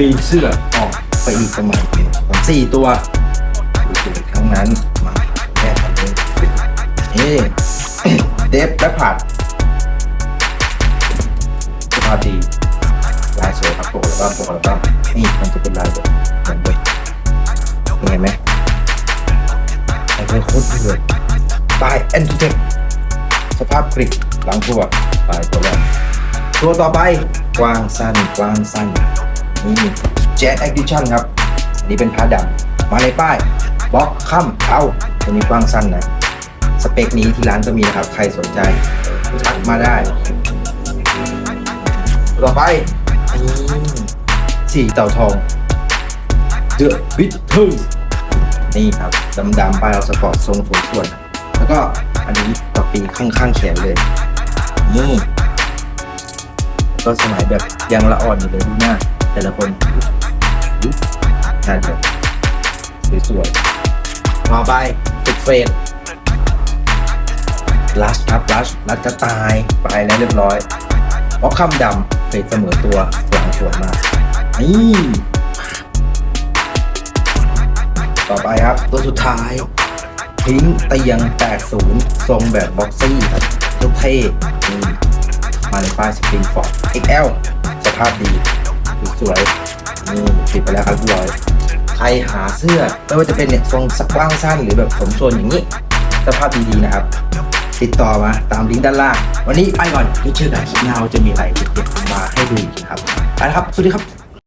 มีเสื้อออกไปอีกประมาณสี่ตัวทั้งนั้นมาแยกกันเลยนี่เดฟและผัดสภาพดีลายสวยครับปกแล้วก็ปกแล้วก็นี่มันจะเป็นลายแบบเหมือนแบบเป็นไงไหมไอ้เป็นโคตรเดือดตายแอนติเทคสภาพกริบหลังตัวตายตัวแรกตัวต่อไปกวางสั้นกวางสั้น แจ๊ดแอคดิชั่นครับอันนี้เป็นผ้าดำมาในป้ายบล็อกค่ำเอาตัวนี้กว้างสั้นนะ สเปคนี้ที่ร้านก็มีนะครับ ใครสนใจทักมาได้ ต่อไปอืมสีเต่าทองเดอะบิทเทิลนี่ครับดำๆป้ายเราสปอร์ตทรงสวยส่วน แล้วก็อันนี้ต่อปีข้างๆแขนเลยนี่ก็สมัยแบบยังละอ่อนอยู่เลยดูหน้า แต่ละคนนั่นเลยสวยๆต่อไปติดเฟรนลัชครับลัชลัชจะตายไปแล้วเรียบร้อยเพราะคำดำเฟรเสมอตัวหลังสวยมากนี่ต่อไปครับ ตัวสุดท้ายทิ้งเตียง 80 ทรงแบบบ็อกซี่ครับทุกเท่มาในป้ายสปริงฟอร์ด XL สภาพดี สวยนี่ปิดไปแล้วครับเรียบร้อยใครหาเสื้อไม่ว่าจะเป็นเนี่ยทรงสักว่างสั้นหรือแบบสมโซนอย่างนี้สภาพดีๆนะครับ ติดต่อมาตามลิงก์ด้านล่าง วันนี้ไปก่อนเดี๋ยวเจอกันคลิปหน้าจะมีอะไรเด็ดๆมาให้ดูอีกครับไปครับ สวัสดีครับ